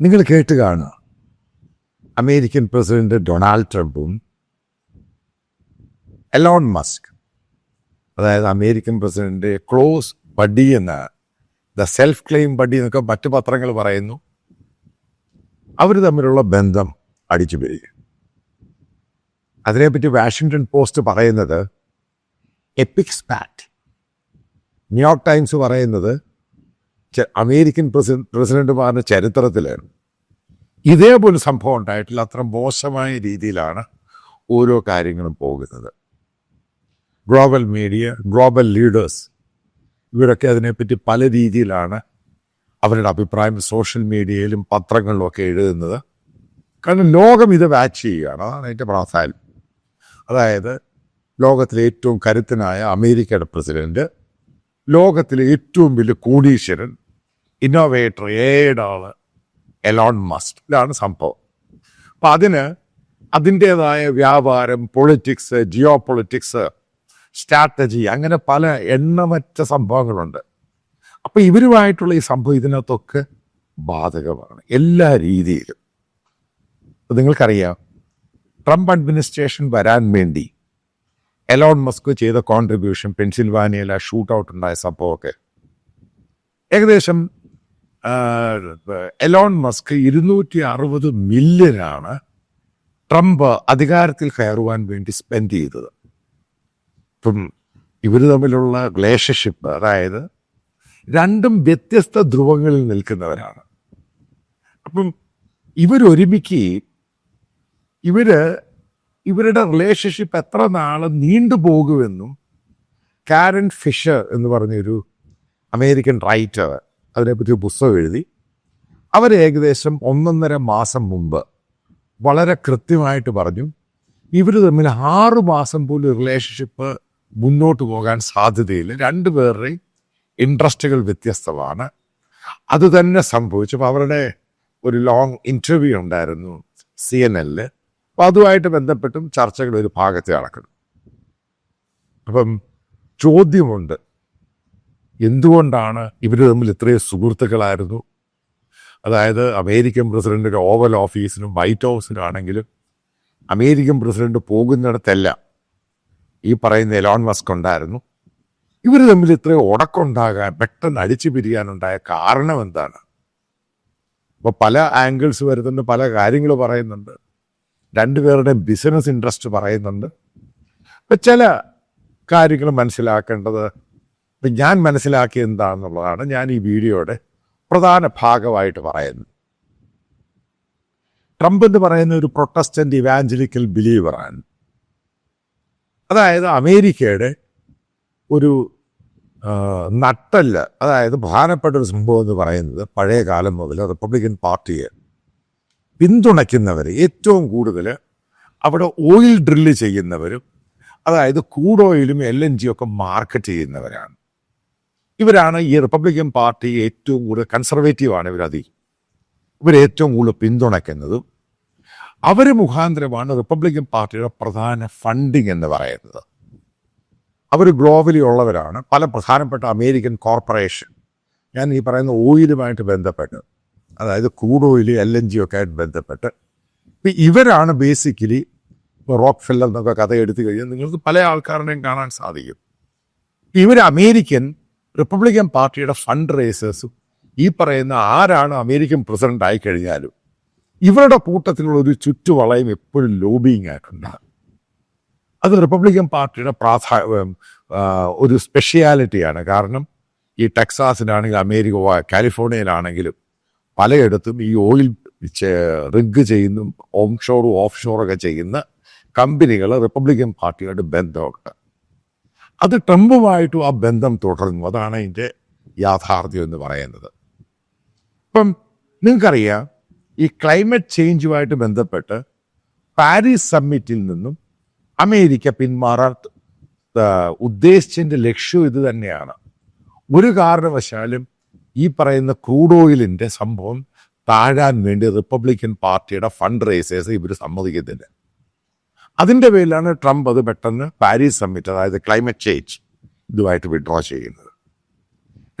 നിങ്ങൾ കേട്ട് കാണുക. അമേരിക്കൻ പ്രസിഡന്റ് ഡൊണാൾഡ് ട്രംപും എലോൺ മസ്ക് അതായത് അമേരിക്കൻ പ്രസിഡന്റ് ക്ലോസ് ബഡി എന്ന ദ സെൽഫ് ക്ലെയിം ബഡി എന്നൊക്കെ മറ്റു പത്രങ്ങൾ പറയുന്നു അവർ തമ്മിലുള്ള ബന്ധം അടിച്ചു പിരിയും അതിനെപ്പറ്റി വാഷിങ്ടൺ പോസ്റ്റ് പറയുന്നത് എപ്പിക്സ് പാറ്റ് ന്യൂയോർക്ക് ടൈംസ് പറയുന്നത് അമേരിക്കൻ പ്രസിഡന്റ് പ്രസിഡന്റുമാരുടെ ചരിത്രത്തിൽ ഇതേപോലെ സംഭവം ഉണ്ടായിട്ടില്ല. അത്ര മോശമായ രീതിയിലാണ് ഓരോ കാര്യങ്ങളും പോകുന്നത്. ഗ്ലോബൽ മീഡിയ ഗ്ലോബൽ ലീഡേഴ്സ് ഇവരൊക്കെ അതിനെപ്പറ്റി പല രീതിയിലാണ് അവരുടെ അഭിപ്രായം സോഷ്യൽ മീഡിയയിലും പത്രങ്ങളിലും ഒക്കെ എഴുതുന്നത്. കാരണം ലോകം ഇത് വാച്ച് ചെയ്യുകയാണ്. അതാണ് അതിന്റെ പ്രാധാന്യം. അതായത് ലോകത്തിലെ ഏറ്റവും കരുത്തനായ അമേരിക്കയുടെ പ്രസിഡന്റ് ലോകത്തിലെ ഏറ്റവും വലിയ കോടീശ്വരൻ ഇന്നോവേറ്റർ ഏടാൾ എലോൺ മസ്ക് ഇതാണ് സംഭവം. അപ്പം അതിന് അതിന്റേതായ വ്യാപാരം പൊളിറ്റിക്സ് ജിയോ പൊളിറ്റിക്സ് സ്ട്രാറ്റജി അങ്ങനെ പല എണ്ണമറ്റ സംഭവങ്ങളുണ്ട്. അപ്പം ഇവരുമായിട്ടുള്ള ഈ സംഭവം ഇതിനകത്തൊക്കെ ബാധകമാണ്. എല്ലാ രീതിയിലും. നിങ്ങൾക്കറിയാം ട്രംപ് അഡ്മിനിസ്ട്രേഷൻ വരാൻ വേണ്ടി എലോൺ മസ്ക് ചെയ്ത കോൺട്രിബ്യൂഷൻ പെൻസിൽവാനിയയിലെ ഷൂട്ട് ഔട്ട് ഉണ്ടായ സംഭവമൊക്കെ. ഏകദേശം എലോൺ മസ്ക് ഇരുന്നൂറ്റി അറുപത് മില്യനാണ് ട്രംപ് അധികാരത്തിൽ കയറുവാൻ വേണ്ടി സ്പെൻഡ് ചെയ്തത്. ഇപ്പം ഇവർ തമ്മിലുള്ള റിലേഷൻഷിപ്പ് അതായത് രണ്ടും വ്യത്യസ്ത ധ്രുവങ്ങളിൽ നിൽക്കുന്നവരാണ്. അപ്പം ഇവരൊരുമിക്കുകയും ഇവർ ഇവരുടെ റിലേഷൻഷിപ്പ് എത്ര നാൾ നീണ്ടുപോകുമെന്നും കാരൻ ഫിഷർ എന്ന് പറഞ്ഞൊരു അമേരിക്കൻ റൈറ്റർ അതിനെപ്പറ്റി പുസ്തകം എഴുതി. അവർ ഏകദേശം ഒന്നൊന്നര മാസം മുമ്പ് വളരെ കൃത്യമായിട്ട് പറഞ്ഞു ഇവർ തമ്മിൽ ആറു മാസം പോലും റിലേഷൻഷിപ്പ് മുന്നോട്ട് പോകാൻ സാധ്യതയില്ല. രണ്ടുപേരുടെയും ഇൻട്രസ്റ്റുകൾ വ്യത്യസ്തമാണ്. അത് തന്നെ സംഭവിച്ചു. അപ്പോൾ അവരുടെ ഒരു ലോങ് ഇന്റർവ്യൂ ഉണ്ടായിരുന്നു സി എൻ എല്ലിൽ അപ്പോൾ അതുമായിട്ട് ബന്ധപ്പെട്ടും ചർച്ചകൾ ഒരു ഭാഗത്ത് നടക്കുന്നു. അപ്പം ചോദ്യമുണ്ട് എന്തുകൊണ്ടാണ് ഇവർ തമ്മിൽ ഇത്രയും സുഹൃത്തുക്കളായിരുന്നു? അതായത് അമേരിക്കൻ പ്രസിഡന്റിന്റെ ഓവൽ ഓഫീസിനും വൈറ്റ് ഹൗസിനും ആണെങ്കിലും അമേരിക്കൻ പ്രസിഡന്റ് പോകുന്നിടത്തെല്ലാം ഈ പറയുന്ന എലോൺ മസ്ക് ഉണ്ടായിരുന്നു. ഇവർ തമ്മിൽ ഇത്രയും ഉടക്കുണ്ടാകാൻ പെട്ടെന്ന് അടിച്ചു പിരിയാനുണ്ടായ കാരണം എന്താണ്? അപ്പോൾ പല ആംഗിൾസ് വരുന്നുണ്ട് പല കാര്യങ്ങൾ പറയുന്നുണ്ട്. രണ്ടുപേരുടെ ബിസിനസ് ഇൻട്രസ്റ്റ് പറയുന്നുണ്ട്. ചില കാര്യങ്ങൾ മനസ്സിലാക്കേണ്ടത് ഇപ്പം ഞാൻ മനസ്സിലാക്കിയത് എന്താണെന്നുള്ളതാണ് ഞാൻ ഈ വീഡിയോയുടെ പ്രധാന ഭാഗമായിട്ട് പറയുന്നത്. ട്രംപ് എന്ന് പറയുന്ന ഒരു പ്രൊട്ടസ്റ്റന്റ് ഇവാഞ്ചലിക്കൽ ബിലീവറാണ്. അതായത് അമേരിക്കയുടെ ഒരു നട്ടല്ല അതായത് പ്രധാനപ്പെട്ട ഒരു സംഭവം എന്ന് പറയുന്നത് പഴയ കാലം മുതൽ റിപ്പബ്ലിക്കൻ പാർട്ടിയെ പിന്തുണയ്ക്കുന്നവർ ഏറ്റവും കൂടുതൽ അവിടെ ഓയിൽ ഡ്രില്ല് ചെയ്യുന്നവരും അതായത് ക്രൂഡ് ഓയിലും എൽ എൻ ജിയും ഒക്കെ മാർക്കറ്റ് ചെയ്യുന്നവരാണ്. ഇവരാണ് ഈ റിപ്പബ്ലിക്കൻ പാർട്ടി ഏറ്റവും കൂടുതൽ കൺസർവേറ്റീവാണ് ഇവരതി. ഇവരേറ്റവും കൂടുതൽ പിന്തുണയ്ക്കുന്നതും. അവർ മുഖാന്തരമാണ് റിപ്പബ്ലിക്കൻ പാർട്ടിയുടെ പ്രധാന ഫണ്ടിങ് എന്ന് പറയുന്നത്. അവർ ഗ്ലോബലി ഉള്ളവരാണ്. പല പ്രധാനപ്പെട്ട അമേരിക്കൻ കോർപ്പറേഷൻ ഞാൻ ഈ പറയുന്ന ഓയിലുമായിട്ട് ബന്ധപ്പെട്ട് അതായത് crude oil L N G ഒക്കെ ആയിട്ട് ബന്ധപ്പെട്ട്. ഇപ്പം ഇവരാണ് ബേസിക്കലി ഇപ്പോൾ റോക്ക് ഫെല്ലർ എന്നൊക്കെ കഥ എടുത്തു കഴിഞ്ഞാൽ നിങ്ങൾക്ക് പല ആൾക്കാരുടെയും കാണാൻ സാധിക്കും. ഇവർ അമേരിക്കൻ റിപ്പബ്ലിക്കൻ പാർട്ടിയുടെ ഫണ്ട് റേസേഴ്സും ഈ പറയുന്ന ആരാണ് അമേരിക്കൻ പ്രസിഡന്റ് ആയിക്കഴിഞ്ഞാലും ഇവരുടെ കൂട്ടത്തിലുള്ള ഒരു ചുറ്റുവളയും എപ്പോഴും ലോബിയിങ് ആയിട്ടുണ്ടാകും. അത് റിപ്പബ്ലിക്കൻ പാർട്ടിയുടെ പ്രാധാ ഒരു സ്പെഷ്യാലിറ്റിയാണ് കാരണം ഈ ടെക്സാസിലാണെങ്കിലും അമേരിക്ക കാലിഫോർണിയയിലാണെങ്കിലും പലയിടത്തും ഈ ഓയിൽ റിഗ് ചെയ്യുന്ന ഓം ഷോറും ഓഫ് ഷോറൊക്കെ ചെയ്യുന്ന കമ്പനികൾ റിപ്പബ്ലിക്കൻ പാർട്ടിയായിട്ട് ബന്ധമുണ്ട്. അത് ട്രംപുമായിട്ടും ആ ബന്ധം തുടർന്നു. അതാണ് അതിന്റെ യാഥാർത്ഥ്യം എന്ന് പറയുന്നത്. ഇപ്പം നിങ്ങൾക്കറിയാം ഈ ക്ലൈമറ്റ് ചേഞ്ചുമായിട്ട് ബന്ധപ്പെട്ട് പാരീസ് സമ്മിറ്റിൽ നിന്നും അമേരിക്ക പിന്മാറാൻ ഉദ്ദേശിച്ചതിന്റെ ലക്ഷ്യം ഇത് തന്നെയാണ്. ഒരു കാരണവശാലും ഈ പറയുന്ന ക്രൂഡ് ഓയിലിന്റെ സംഭവം താഴാൻ വേണ്ടി റിപ്പബ്ലിക്കൻ പാർട്ടിയുടെ ഫണ്ട് റേസേഴ്സ് ഇവർ സമ്മതിക്കുന്നില്ല അതിന്റെ പേരിലാണ് ട്രംപ് അത് പെട്ടെന്ന് പാരീസ് സമ്മിറ്റ് അതായത് ക്ലൈമറ്റ് ചേഞ്ച് ഇതുമായിട്ട് വിഡ്രോ ചെയ്യുന്നത്.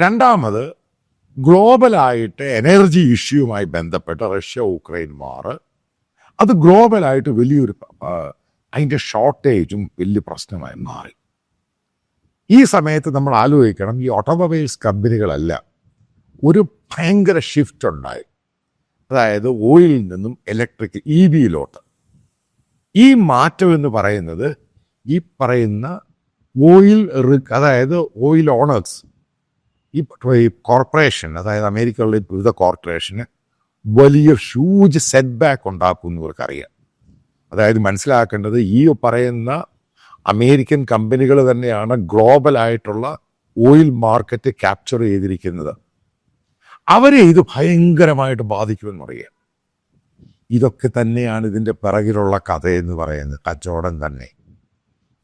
രണ്ടാമത് ഗ്ലോബലായിട്ട് എനർജി ഇഷ്യൂവുമായി ബന്ധപ്പെട്ട് റഷ്യ ഉക്രൈൻ വാർ അത് ഗ്ലോബലായിട്ട് വലിയൊരു അതിന്റെ ഷോർട്ടേജും വലിയ പ്രശ്നമായി മാറി. ഈ സമയത്ത് നമ്മൾ ആലോചിക്കണം ഈ ഓട്ടോമൊബൈൽസ് കമ്പനികളല്ല ഒരു ഭയങ്കര ഷിഫ്റ്റ് ഉണ്ടായി. അതായത് ഓയിലിൽ നിന്നും ഇലക്ട്രിക് ഇ വിയിലോട്ട് ഈ മാറ്റം എന്ന് പറയുന്നത് ഈ പറയുന്ന ഓയിൽ റി- അതായത് ഓയിൽ ഓണേഴ്സ് ഈ കോർപ്പറേഷൻ അതായത് അമേരിക്കയിലുള്ള ഈ വിവിധ കോർപ്പറേഷന് വലിയ ഹ്യൂജ് സെറ്റ് ബാക്ക് ഉണ്ടാക്കും ഇവർക്കറിയാം. അതായത് മനസ്സിലാക്കേണ്ടത് ഈ പറയുന്ന അമേരിക്കൻ കമ്പനികൾ തന്നെയാണ് ഗ്ലോബൽ ആയിട്ടുള്ള ഓയിൽ മാർക്കറ്റ് ക്യാപ്ചർ ചെയ്തിരിക്കുന്നത്. അവരെ ഇത് ഭയങ്കരമായിട്ട് ബാധിക്കുമെന്നറിയാം ഇതൊക്കെ തന്നെയാണ് ഇതിന്റെ പിറകിലുള്ള കഥയെന്ന് പറയുന്നത് കച്ചവടം തന്നെ.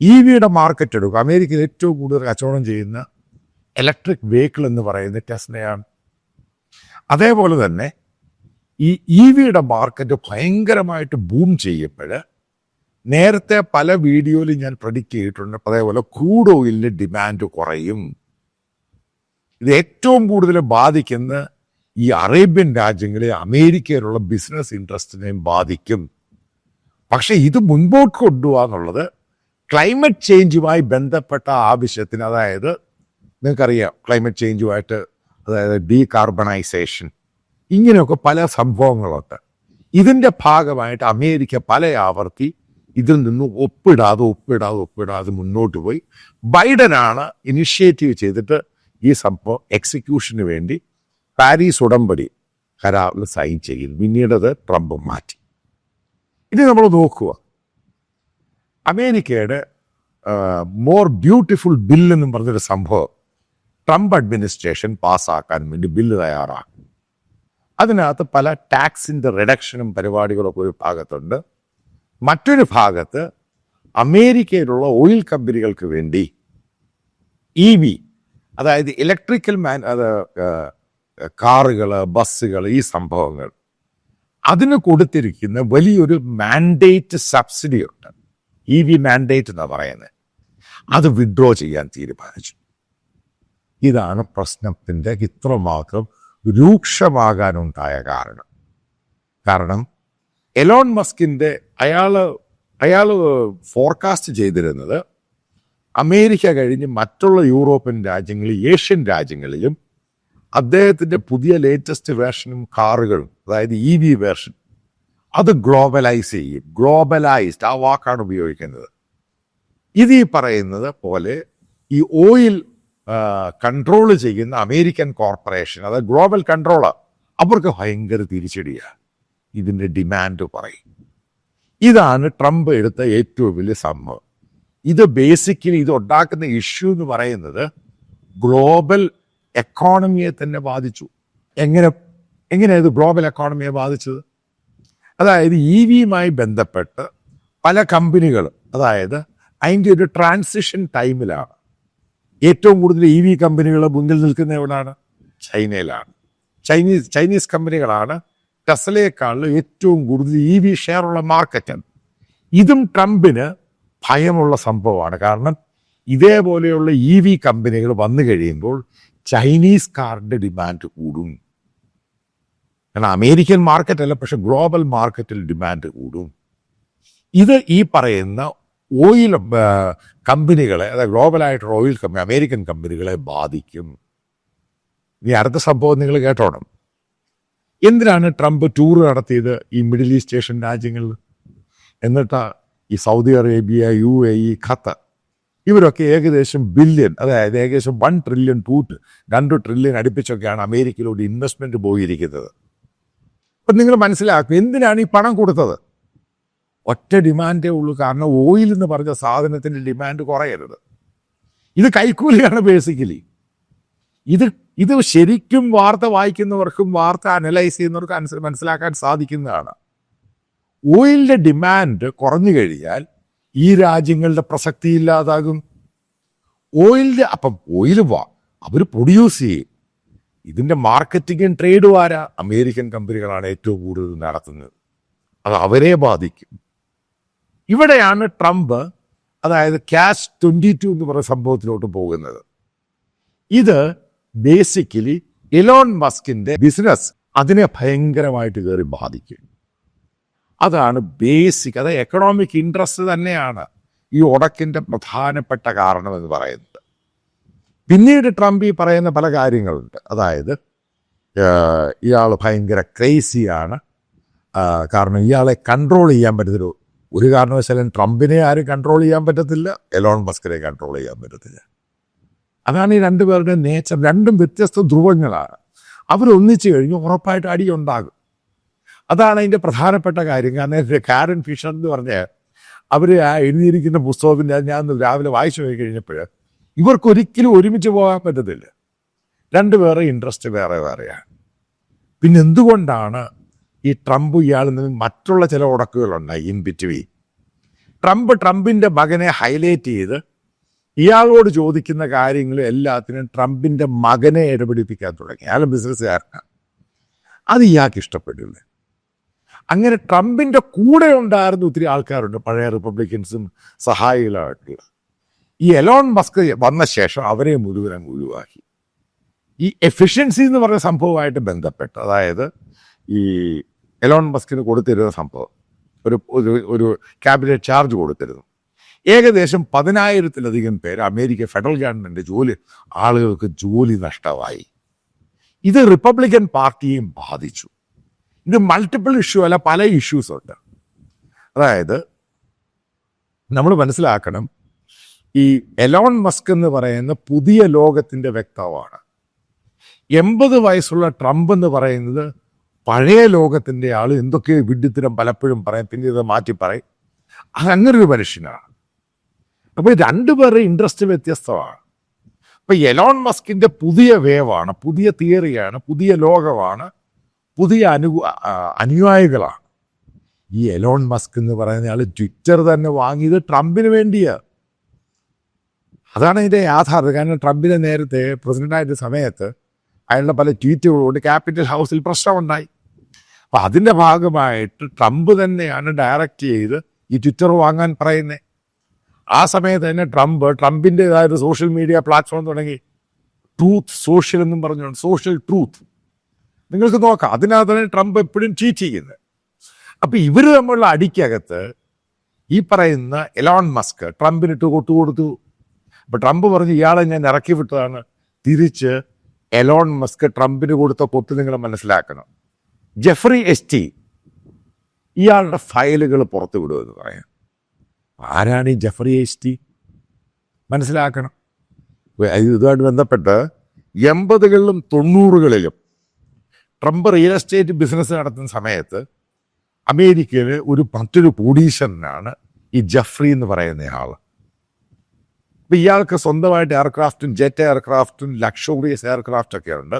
ഇ വിയുടെ മാർക്കറ്റ് എടുക്കും അമേരിക്കയിൽ ഏറ്റവും കൂടുതൽ കച്ചവടം ചെയ്യുന്ന ഇലക്ട്രിക് വെഹിക്കിൾ എന്ന് പറയുന്നത് ടെസ്ലയാണ് അതേപോലെ തന്നെ ഈ ഇ വിയുടെ മാർക്കറ്റ് ഭയങ്കരമായിട്ട് ബൂം ചെയ്യപ്പോൾ നേരത്തെ പല വീഡിയോയിലും ഞാൻ പ്രഡിക്റ്റ് ചെയ്തിട്ടുണ്ട്. അതേപോലെ ക്രൂഡ് ഓയിലിന്റെ ഡിമാൻഡ് കുറയും. ഇത് ഏറ്റവും കൂടുതൽ ബാധിക്കുന്ന ഈ അറേബ്യൻ രാജ്യങ്ങളെ അമേരിക്കയിലുള്ള ബിസിനസ് ഇൻട്രസ്റ്റിനെയും ബാധിക്കും. പക്ഷെ ഇത് മുൻപോട്ട് കൊണ്ടുപോകുക എന്നുള്ളത് ക്ലൈമറ്റ് ചേഞ്ചുമായി ബന്ധപ്പെട്ട ആവശ്യത്തിന് അതായത് നിങ്ങൾക്കറിയാം ക്ലൈമറ്റ് ചേഞ്ചുമായിട്ട് അതായത് ഡീ കാർബണൈസേഷൻ ഇങ്ങനെയൊക്കെ പല സംഭവങ്ങളുണ്ട്. ഇതിന്റെ ഭാഗമായിട്ട് അമേരിക്ക പല ആവർത്തി ഇതിൽ നിന്ന് ഒപ്പിടാതെ ഒപ്പിടാതെ ഒപ്പിടാതെ മുന്നോട്ട് പോയി. ബൈഡനാണ് ഇനിഷ്യേറ്റീവ് ചെയ്തിട്ട് ഈ സംഭവം എക്സിക്യൂഷന് വേണ്ടി പാരീസ് ഉടമ്പടി കരാറിൽ സൈൻ ചെയ്യും പിന്നീടത് ട്രംപ് മാറ്റി. ഇനി നമ്മൾ നോക്കുക. അമേരിക്കയുടെ മോർ ബ്യൂട്ടിഫുൾ ബിൽ എന്നും പറഞ്ഞൊരു സംഭവം ട്രംപ് അഡ്മിനിസ്ട്രേഷൻ പാസ്സാക്കാൻ വേണ്ടി ബില്ല് തയ്യാറാക്കും അതിനകത്ത് പല ടാക്സിന്റെ റിഡക്ഷനും പരിപാടികളൊക്കെ ഒരു ഭാഗത്തുണ്ട്. മറ്റൊരു ഭാഗത്ത് അമേരിക്കയിലുള്ള ഓയിൽ കമ്പനികൾക്ക് വേണ്ടി ഇ വി അതായത് ഇലക്ട്രിക്കൽ മാൻ അത് കാറുകൾ ബസ്സുകൾ ഈ സംഭവങ്ങൾ. അതിന് കൊടുത്തിരിക്കുന്ന വലിയൊരു മാൻഡേറ്റ് സബ്സിഡി ഉണ്ട്. ഇ വി മാൻഡേറ്റ് എന്നാണ് പറയുന്നത്. അത് വിഡ്രോ ചെയ്യാൻ തീരുമാനിച്ചു. ഇതാണ് പ്രശ്നത്തിന്റെ ഇത്രമാത്രം രൂക്ഷമാകാനുണ്ടായ കാരണം. കാരണം എലോൺ മസ്കിന്റെ അയാൾ അയാൾ ഫോർകാസ്റ്റ് ചെയ്തിരുന്നത് അമേരിക്ക കഴിഞ്ഞ് മറ്റുള്ള യൂറോപ്യൻ രാജ്യങ്ങളിൽ ഏഷ്യൻ രാജ്യങ്ങളിലും അദ്ദേഹത്തിന്റെ പുതിയ ലേറ്റസ്റ്റ് വേർഷനും കാറുകളും അതായത് ഇ വി വേർഷൻ അത് ഗ്ലോബലൈസ് ചെയ്യും. ഗ്ലോബലൈസ്ഡ് ആ വാക്കാണ് ഉപയോഗിക്കുന്നത്. ഇത് ഈ പറയുന്നത് പോലെ ഈ ഓയിൽ കൺട്രോൾ ചെയ്യുന്ന അമേരിക്കൻ കോർപ്പറേഷൻ അതായത് ഗ്ലോബൽ കൺട്രോളർ അവർക്ക് ഭയങ്കര തിരിച്ചടിയാണ് ഇതിന്റെ ഡിമാൻഡ് പറയും. ഇതാണ് ട്രംപ് എടുത്ത ഏറ്റവും വലിയ സംഭവം. ഇത് ബേസിക്കലി ഇത് ഉണ്ടാക്കുന്ന ഇഷ്യൂ എന്ന് പറയുന്നത് ഗ്ലോബൽ എക്കോണമിയെ തന്നെ ബാധിച്ചു. എങ്ങനെ എങ്ങനെയാണ് ഇത് ഗ്ലോബൽ എക്കോണമിയെ ബാധിച്ചത്? അതായത് ഇ വിയുമായി ബന്ധപ്പെട്ട് പല കമ്പനികളും അതായത് അതിന്റെ ഒരു ട്രാൻസിഷൻ ടൈമിലാണ് ഏറ്റവും കൂടുതൽ ഇ വി കമ്പനികൾ മുന്നിൽ നിൽക്കുന്ന എവിടെയാണ് ചൈനയിലാണ്. ചൈനീസ് ചൈനീസ് കമ്പനികളാണ് ടെസ്ലയെക്കാളും ഏറ്റവും കൂടുതൽ ഇ വി ഷെയറുള്ള മാർക്കറ്റ് ഇതും ട്രംപിന് ഭയമുള്ള സംഭവമാണ്. കാരണം ഇതേപോലെയുള്ള ഇ വി കമ്പനികൾ വന്നു കഴിയുമ്പോൾ ചൈനീസ് കാറിന്റെ ഡിമാൻഡ് കൂടും. കാരണം അമേരിക്കൻ മാർക്കറ്റല്ല പക്ഷെ ഗ്ലോബൽ മാർക്കറ്റിൽ ഡിമാൻഡ് കൂടും. ഇത് ഈ പറയുന്ന ഓയിൽ കമ്പനികളെ അതായത് ഗ്ലോബലായിട്ടുള്ള ഓയിൽ കമ്പനി അമേരിക്കൻ കമ്പനികളെ ബാധിക്കും. ഇനി അടുത്ത സംഭവം നിങ്ങൾ കേട്ടോണം. എന്തിനാണ് ട്രംപ് ടൂർ നടത്തിയത് ഈ മിഡിൽ ഈസ്റ്റ് ഏഷ്യൻ രാജ്യങ്ങളിൽ? എന്നിട്ട് ഈ Saudi Arabia U A E Qatar. ഇവരൊക്കെ ഏകദേശം ബില്യൺ അതായത് ഏകദേശം വൺ ട്രില്യൺ ടൂട്ട് രണ്ട് ട്രില്യൺ അടുപ്പിച്ചൊക്കെയാണ് അമേരിക്കയിലൂടെ ഇൻവെസ്റ്റ്മെന്റ് പോയിരിക്കുന്നത്. അപ്പം നിങ്ങൾ മനസ്സിലാക്കും എന്തിനാണ് ഈ പണം കൊടുത്തത്? ഒറ്റ ഡിമാൻഡേ ഉള്ളൂ കാരണം ഓയിൽ എന്ന് പറഞ്ഞ സാധനത്തിന്റെ ഡിമാൻഡ് കുറയരുത്. ഇത് കൈക്കൂലിയാണ് ബേസിക്കലി ഇത് ഇത് ശരിക്കും വാർത്ത വായിക്കുന്നവർക്കും വാർത്ത അനലൈസ് ചെയ്യുന്നവർക്കും മനസ്സിലാക്കാൻ സാധിക്കുന്നതാണ്. ഓയിലിന്റെ ഡിമാൻഡ് കുറഞ്ഞു കഴിഞ്ഞാൽ ഈ രാജ്യങ്ങളുടെ പ്രസക്തി ഇല്ലാതാകും. ഓയിലിന്റെ അപ്പം ഓയിൽ വാ അവർ പ്രൊഡ്യൂസ് ചെയ്യും. ഇതിന്റെ മാർക്കറ്റിങ്ങും ട്രേഡും ആരാ? അമേരിക്കൻ കമ്പനികളാണ് ഏറ്റവും കൂടുതൽ നടത്തുന്നത്. അത് അവരെ ബാധിക്കും. ഇവിടെയാണ് ട്രംപ് അതായത് ക്യാഷ് ട്വന്റി ടു എന്ന് പറയുന്ന സംഭവത്തിലോട്ട് പോകുന്നത്. ഇത് ബേസിക്കലി എലോൺ മസ്കിന്റെ ബിസിനസ് അതിനെ ഭയങ്കരമായിട്ട് കയറി ബാധിക്കും. അതാണ് ബേസിക് അത് എക്കണോമിക് ഇൻട്രസ്റ്റ് തന്നെയാണ് ഈ ഉടക്കിന്റെ പ്രധാനപ്പെട്ട കാരണം എന്ന് പറയുന്നത്. പിന്നീട് ട്രംപ് ഈ പറയുന്ന പല കാര്യങ്ങളുണ്ട്. അതായത് ഇയാൾ ഭയങ്കര ക്രേസിയാണ് കാരണം ഇയാളെ കൺട്രോൾ ചെയ്യാൻ പറ്റത്തില്ല. ഒരു കാരണവശാലും ട്രംപിനെ ആരും കൺട്രോൾ ചെയ്യാൻ പറ്റത്തില്ല എലോൺ മസ്കിനെ കൺട്രോൾ ചെയ്യാൻ പറ്റത്തില്ല. അതാണ് ഈ രണ്ടുപേരുടെ നേച്ചർ രണ്ടും വ്യത്യസ്ത ധ്രുവങ്ങളാണ്. അവരൊന്നിച്ചു കഴിഞ്ഞ് ഉറപ്പായിട്ട് അടിയുണ്ടാകും. അതാണ് അതിന്റെ പ്രധാനപ്പെട്ട കാര്യം. കാരണം കാരൻ ഫിഷർ എന്ന് പറഞ്ഞ അവർ ആ എഴുതിയിരിക്കുന്ന പുസ്തകത്തിൽ ഞാൻ രാവിലെ വായിച്ചു പോയി കഴിഞ്ഞപ്പോൾ ഇവർക്കൊരിക്കലും ഒരുമിച്ച് പോകാൻ പറ്റത്തില്ല. രണ്ടുപേരെ ഇൻട്രസ്റ്റ് വേറെ വേറെയാണ് പിന്നെ എന്തുകൊണ്ടാണ് ഈ ട്രംപ് ഇയാളിൽ നിന്ന് മറ്റുള്ള ചില ഉടക്കുകളുണ്ടായി ഇൻ ബിറ്റ്വീൻ ട്രംപ് ട്രംപിന്റെ മകനെ ഹൈലൈറ്റ് ചെയ്ത് ഇയാളോട് ചോദിക്കുന്ന കാര്യങ്ങൾ എല്ലാത്തിനും ട്രംപിന്റെ മകനെ ഇടപെടിപ്പിക്കാൻ തുടങ്ങി. അയാൾ ബിസിനസ്സുകാരനാണ് അത് ഇയാൾക്ക് ഇഷ്ടപ്പെട്ടില്ല അങ്ങനെ ട്രംപിന്റെ കൂടെ ഉണ്ടായിരുന്ന ഒത്തിരി ആൾക്കാരുണ്ട്. പഴയ റിപ്പബ്ലിക്കൻസും സഹായികളായിട്ടുള്ള. ഈ എലോൺ മസ്ക് വന്ന ശേഷം അവരെ മുഴുവൻ ഒഴിവാക്കി. ഈ എഫിഷ്യൻസി എന്ന് പറഞ്ഞ സംഭവമായിട്ട് ബന്ധപ്പെട്ട് അതായത് ഈ എലോൺ മസ്കിന് കൊടുത്തിരുന്ന സംഭവം ഒരു ഒരു ഒരു ക്യാബിനറ്റ് ചാർജ് കൊടുത്തിരുന്നു. ഏകദേശം പതിനായിരത്തിലധികം പേര് അമേരിക്ക ഫെഡറൽ ഗവൺമെന്റ് ജോലി ആളുകൾക്ക് ജോലി നഷ്ടമായി. ഇത് റിപ്പബ്ലിക്കൻ പാർട്ടിയെയും ബാധിച്ചു. ഇത് മൾട്ടിപ്പിൾ ഇഷ്യൂ അല്ല പല ഇഷ്യൂസ് ഉണ്ട്. അതായത് നമ്മൾ മനസ്സിലാക്കണം ഈ എലോൺ മസ്ക് എന്ന് പറയുന്ന പുതിയ ലോകത്തിന്റെ വ്യക്താവാണ് എൺപത് വയസ്സുള്ള ട്രംപ് എന്ന് പറയുന്നത് പഴയ ലോകത്തിന്റെ ആൾ എന്തൊക്കെയോ വിഡ്ഢിത്തരം പലപ്പോഴും പറയും പിന്നെ ഇത് മാറ്റി പറയും. അത് അങ്ങനെ ഒരു മനുഷ്യനാണ്. അപ്പോൾ രണ്ടുപേരുടെ ഇൻട്രസ്റ്റ് വ്യത്യസ്തമാണ്. അപ്പോൾ എലോൺ മസ്കിന്റെ പുതിയ വേവാണ് പുതിയ തിയറിയാണ് പുതിയ ലോകമാണ്. പുതിയ അനു അനുയായികളാണ്. ഈ എലോൺ മസ്ക് എന്ന് പറയുന്ന ആൾ ട്വിറ്റർ തന്നെ വാങ്ങിയത് ട്രംപിന് വേണ്ടിയാണ് അതാണ് ഇതിന്റെ യാഥാർത്ഥ്യം. കാരണം ട്രംപിനെ നേരത്തെ പ്രസിഡന്റായിരുന്ന സമയത്ത് അയാളുടെ പല ട്വീറ്റുകളുകൊണ്ട് ക്യാപിറ്റൽ ഹൗസിൽ പ്രശ്നമുണ്ടായി. അപ്പം അതിന്റെ ഭാഗമായിട്ട് ട്രംപ് തന്നെയാണ് ഡയറക്റ്റ് ചെയ്ത് ഈ ട്വിറ്റർ വാങ്ങാൻ പറയുന്നത് ആ സമയത്ത് തന്നെ ട്രംപ് ട്രംപിന്റെതായ സോഷ്യൽ മീഡിയ പ്ലാറ്റ്ഫോം തുടങ്ങി. ട്രൂത്ത് സോഷ്യൽ എന്നും പറഞ്ഞുകൊണ്ട് സോഷ്യൽ ട്രൂത്ത്. നിങ്ങൾക്ക് നോക്കാം. അതിനകത്താണ് ട്രംപ് എപ്പോഴും ട്വീറ്റ് ചെയ്യുന്നത്. അപ്പം ഇവർ തമ്മിലുള്ള അടിക്കകത്ത് ഈ പറയുന്ന എലോൺ മസ്ക് ട്രംപിനിട്ട് കൊട്ടുകൊടുത്തു അപ്പം ട്രംപ് പറഞ്ഞു ഇയാളെ ഞാൻ ഇറക്കി വിട്ടതാണ്. തിരിച്ച് എലോൺ മസ്ക് ട്രംപിന് കൊടുത്ത കൊത്ത് നിങ്ങൾ മനസ്സിലാക്കണം. ജെഫ്രി എസ് ടി ഇയാളുടെ ഫയലുകൾ പുറത്തു വിടുമെന്ന് പറയാം. ആരാണ് ഈ ജെഫ്രി എസ് ടി? മനസ്സിലാക്കണം. ഇതുമായിട്ട് ബന്ധപ്പെട്ട് എൺപതുകളിലും തൊണ്ണൂറുകളിലും ട്രംപ് റിയൽ എസ്റ്റേറ്റ് ബിസിനസ് നടത്തുന്ന സമയത്ത് അമേരിക്കയിൽ ഒരു മറ്റൊരു കോടീശ്വരനാണ് ഈ ജഫ്രി എന്ന് പറയുന്ന ആൾ അപ്പം ഇയാൾക്ക് സ്വന്തമായിട്ട് എയർക്രാഫ്റ്റും ജെറ്റ് എയർക്രാഫ്റ്റും ലക്ഷറിയസ് എയർക്രാഫ്റ്റ് ഒക്കെ ഉണ്ട്.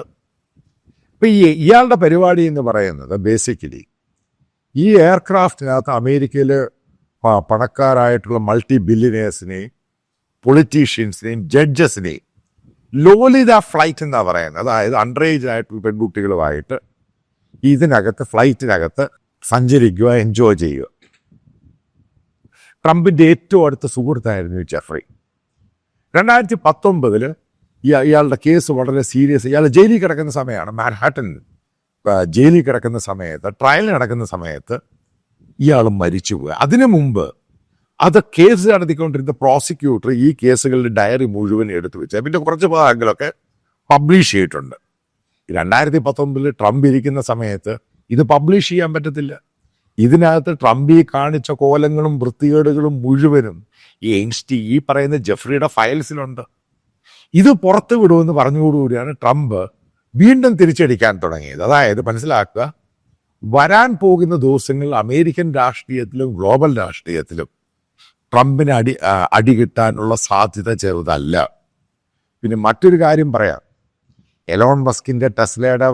അപ്പം ഈ ഇയാളുടെ പരിപാടി എന്ന് പറയുന്നത് ബേസിക്കലി ഈ എയർക്രാഫ്റ്റിനകത്ത് അമേരിക്കയിൽ പണക്കാരായിട്ടുള്ള മൾട്ടി ബില്യനേഴ്സിനെയും പൊളിറ്റീഷ്യൻസിനെയും ജഡ്ജസിനെയും ലോലിത ഫ്ലൈറ്റ് എന്നാ പറയുന്നത്. അതായത് അണ്ടർ ഏജ് ആയിട്ട് പെൺകുട്ടികളുമായിട്ട് ഇതിനകത്ത് ഫ്ലൈറ്റിനകത്ത് സഞ്ചരിക്കുക എൻജോയ് ചെയ്യുക. ട്രംപിന്റെ ഏറ്റവും അടുത്ത സുഹൃത്തായിരുന്നു ജെഫ്രി. രണ്ടായിരത്തി പത്തൊമ്പതിൽ ഇയാളുടെ കേസ് വളരെ സീരിയസ് ഇയാൾ ജയിലിൽ കിടക്കുന്ന സമയമാണ്. മാൻഹാട്ടൻ ജയിലിൽ കിടക്കുന്ന സമയത്ത് ട്രയൽ നടക്കുന്ന സമയത്ത് ഇയാൾ മരിച്ചു പോയി അതിനു മുമ്പ് അത് കേസ് നടത്തിക്കൊണ്ടിരുന്ന പ്രോസിക്യൂട്ടർ ഈ കേസുകളുടെ ഡയറി മുഴുവൻ എടുത്തു വെച്ച് പിന്നെ കുറച്ച് ഭാഗങ്ങളൊക്കെ പബ്ലിഷ് ചെയ്തിട്ടുണ്ട്. രണ്ടായിരത്തി പത്തൊമ്പതിൽ ട്രംപ് ഇരിക്കുന്ന സമയത്ത് ഇത് പബ്ലിഷ് ചെയ്യാൻ പറ്റത്തില്ല. ഇതിനകത്ത് ട്രംപ് ഈ കാണിച്ച കോലങ്ങളും വൃത്തികേടുകളും മുഴുവനും ഈ എയിൻസ്റ്റി ഈ പറയുന്ന ജെഫ്രിയുടെ ഫയൽസിലുണ്ട്. ഇത് പുറത്തു വിടുമെന്ന് പറഞ്ഞുകൂടിയാണ് ട്രംപ് വീണ്ടും തിരിച്ചടിക്കാൻ തുടങ്ങിയത്. അതായത് മനസ്സിലാക്കുക വരാൻ പോകുന്ന ദിവസങ്ങളിൽ അമേരിക്കൻ രാഷ്ട്രീയത്തിലും ഗ്ലോബൽ രാഷ്ട്രീയത്തിലും ട്രംപിന് അടി അടി കിട്ടാനുള്ള സാധ്യത ചെറുതല്ല. പിന്നെ മറ്റൊരു കാര്യം പറയാം. എലോൺ മസ്കിന്റെ ടെസ്ലയുടെ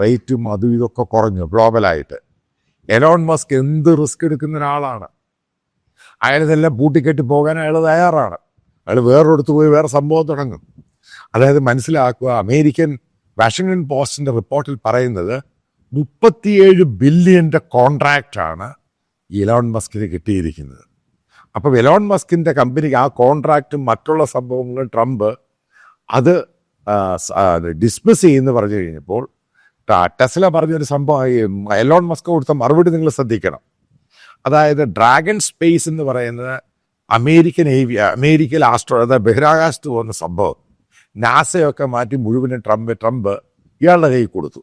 റേറ്റും അതും ഇതൊക്കെ കുറഞ്ഞു ഗ്ലോബലായിട്ട്. എലോൺ മസ്ക് എന്ത് റിസ്ക് എടുക്കുന്ന ഒരാളാണ്. അയാളിതെല്ലാം പൂട്ടിക്കെട്ടി പോകാൻ അയാൾ തയ്യാറാണ്. അയാൾ വേറൊരിടത്ത് പോയി വേറെ സംഭവം തുടങ്ങും. അതായത് മനസ്സിലാക്കുക അമേരിക്കൻ വാഷിങ്ടൺ പോസ്റ്റിന്റെ റിപ്പോർട്ടിൽ പറയുന്നത് മുപ്പത്തിയേഴ് ബില്യന്റെ കോൺട്രാക്റ്റാണ് ഇലോൺ മസ്കിന് കിട്ടിയിരിക്കുന്നത്. അപ്പോൾ എലോൺ മസ്കിന്റെ കമ്പനിക്ക് ആ കോൺട്രാക്റ്റും മറ്റുള്ള സംഭവങ്ങളും ട്രംപ് അത് ഡിസ്മിസ് ചെയ്യുമെന്ന് പറഞ്ഞു കഴിഞ്ഞപ്പോൾ ടെസ്ല പറഞ്ഞൊരു സംഭവം എലോൺ മസ്ക് കൊടുത്ത മറുപടി നിങ്ങൾ ശ്രദ്ധിക്കണം. അതായത് ഡ്രാഗൺ സ്പേസ് എന്ന് പറയുന്നത് അമേരിക്കൻ ഏവിയ അമേരിക്കയിൽ ആസ്ട്രോ അതായത് ബഹിരാകാശത്ത് പോകുന്ന സംഭവം. നാസയൊക്കെ മാറ്റി മുഴുവനും ട്രംപ് ട്രംപ് ഇയാളുടെ കയ്യിൽ കൊടുത്തു.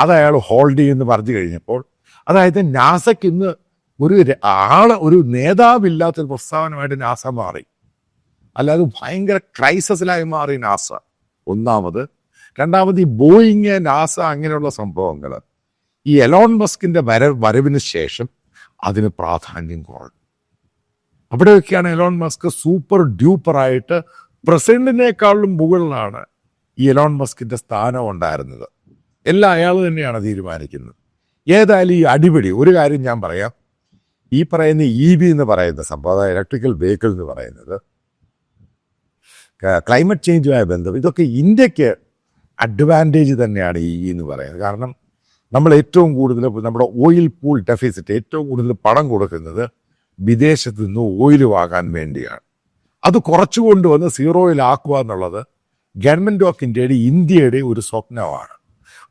അത് അയാൾ ഹോൾഡ് ചെയ്യുമെന്ന് പറഞ്ഞു കഴിഞ്ഞപ്പോൾ അതായത് നാസയ്ക്ക് ഇന്ന് ഒരു ആളെ ഒരു നേതാവില്ലാത്തൊരു പ്രസ്താവനമായിട്ട് നാസ മാറി. അല്ലാതെ ഭയങ്കര ക്രൈസസിലായി മാറി നാസ. ഒന്നാമത്. രണ്ടാമത് ഈ ബോയിങ് നാസ അങ്ങനെയുള്ള സംഭവങ്ങൾ. ഈ എലോൺ മസ്കിന്റെ വര വരവിന് ശേഷം അതിന് പ്രാധാന്യം കുറഞ്ഞു. അവിടെയൊക്കെയാണ് എലോൺ മസ്ക് സൂപ്പർ ഡ്യൂപ്പറായിട്ട് പ്രസിഡന്റിനേക്കാളും മുകളിലാണ് ഈ എലോൺ മസ്കിന്റെ സ്ഥാനം ഉണ്ടായിരുന്നത്. എല്ലാം അയാൾ തന്നെയാണ് തീരുമാനിക്കുന്നത്. ഏതായാലും ഈ അടിപിടി ഒരു കാര്യം ഞാൻ പറയാം. ഈ പറയുന്ന ഇ ബി എന്ന് പറയുന്ന സംഭവം അതായത് ഇലക്ട്രിക്കൽ വെഹിക്കിൾ എന്ന് പറയുന്നത് ക്ലൈമറ്റ് ചേഞ്ചുമായി ബന്ധം ഇതൊക്കെ ഇന്ത്യയ്ക്ക് അഡ്വാന്റേജ് തന്നെയാണ് ഇ എന്ന് പറയുന്നത്. കാരണം നമ്മൾ ഏറ്റവും കൂടുതൽ നമ്മുടെ ഓയിൽ പൂൾ ഡെഫിസിറ്റ് ഏറ്റവും കൂടുതൽ പണം കൊടുക്കുന്നത് വിദേശത്ത് നിന്ന് ഓയിൽ വാങ്ങാൻ വേണ്ടിയാണ്. അത് കുറച്ചു കൊണ്ടുവന്ന് സീറോയിലാക്കുക എന്നുള്ളത് ഗവൺമെന്റ് ഓഫ് ഇന്ത്യയുടെ ഇന്ത്യയുടെ ഒരു സ്വപ്നമാണ്.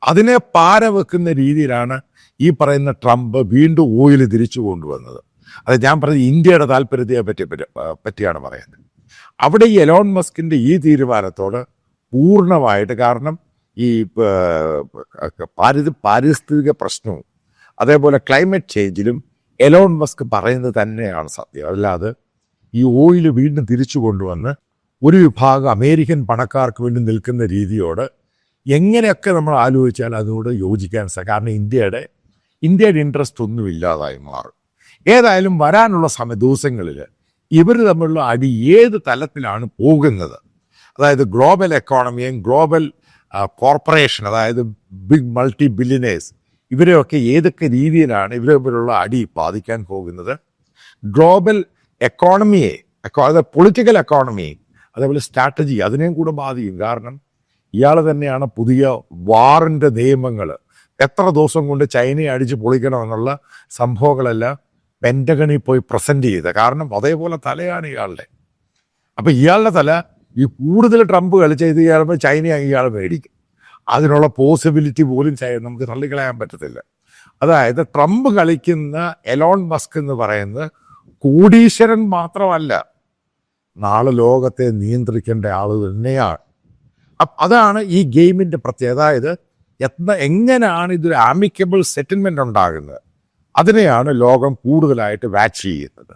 അതിനെ പാര വെക്കുന്ന രീതിയിലാണ് ഈ പറയുന്ന ട്രംപ് വീണ്ടും ഓയിൽ തിരിച്ചു കൊണ്ടുവന്നത്. അത് ഞാൻ പറഞ്ഞ ഇന്ത്യയുടെ താല്പര്യത്തെ പറ്റി പറ്റി- പറ്റിയാണ് പറയുന്നത്. അവിടെ ഈ എലോൺ മസ്കിന്റെ ഈ തീരുമാനത്തോട് പൂർണമായിട്ട് കാരണം ഈ പാരിത പാരിസ്ഥ പാരിസ്ഥിതിക പ്രശ്നവും അതേപോലെ ക്ലൈമറ്റ് ചേഞ്ചിലും എലോൺ മസ്ക് പറയുന്നത് തന്നെയാണ് സത്യം. അല്ലാതെ ഈ ഓയിൽ വീണ്ടും തിരിച്ചു കൊണ്ടുവന്ന് ഒരു വിഭാഗം അമേരിക്കൻ പണക്കാർക്ക് വേണ്ടി നിൽക്കുന്ന രീതിയോട് എങ്ങനെയൊക്കെ നമ്മൾ ആലോചിച്ചാൽ അതിനോട് യോജിക്കാൻ സാധിക്കും കാരണം ഇന്ത്യയുടെ ഇന്ത്യയുടെ ഇൻട്രസ്റ്റ് ഒന്നും ഇല്ലാതായി മാറും. ഏതായാലും വരാനുള്ള സമയ ദിവസങ്ങളിൽ ഇവർ തമ്മിലുള്ള അടി ഏത് തലത്തിലാണ് പോകുന്നത്? അതായത് ഗ്ലോബൽ എക്കോണമിയും ഗ്ലോബൽ കോർപ്പറേഷൻ അതായത് ബിഗ് മൾട്ടി ബില്യനേഴ്സ് ഇവരെയൊക്കെ ഏതൊക്കെ രീതിയിലാണ് ഇവർ തമ്മിലുള്ള അടി ബാധിക്കാൻ പോകുന്നത്? ഗ്ലോബൽ എക്കോണമിയെ അതായത് പൊളിറ്റിക്കൽ എക്കോണമിയെ അതേപോലെ സ്ട്രാറ്റജി അതിനെയും കൂടെ ബാധിക്കും. കാരണം ഇയാൾ തന്നെയാണ് പുതിയ വാറിന്റെ നിയമങ്ങൾ എത്ര ദിവസം കൊണ്ട് ചൈനയെ അടിച്ച് പൊളിക്കണമെന്നുള്ള സംഭവങ്ങളെല്ലാം പെന്റഗണിൽ പോയി പ്രസന്റ് ചെയ്ത്. കാരണം അതേപോലെ തലയാണ് ഇയാളുടെ. അപ്പം ഇയാളുടെ തല ഈ കൂടുതൽ ട്രംപ് കളിച്ച് ഇത് ചെയ്യുമ്പോൾ ചൈന ഇയാൾ മേടിക്കും. അതിനുള്ള പോസിബിലിറ്റി പോലും നമുക്ക് തള്ളിക്കളയാൻ പറ്റത്തില്ല. അതായത് ട്രംപ് കളിക്കുന്ന എലോൺ മസ്ക് എന്ന് പറയുന്നത് കോടീശ്വരൻ മാത്രമല്ല നാളെ ലോകത്തെ നിയന്ത്രിക്കേണ്ട ആൾ തന്നെയാണ്. അതാണ് ഈ ഗെയിമിന്റെ പ്രത്യേകത. അതായത് എത്ര എങ്ങനെയാണ് ഇതൊരു ആമിക്കബിൾ സെറ്റിൽമെന്റ് ഉണ്ടാകുന്നത്? അതിനെയാണ് ലോകം കൂടുതലായിട്ട് വാച്ച് ചെയ്യുന്നത്.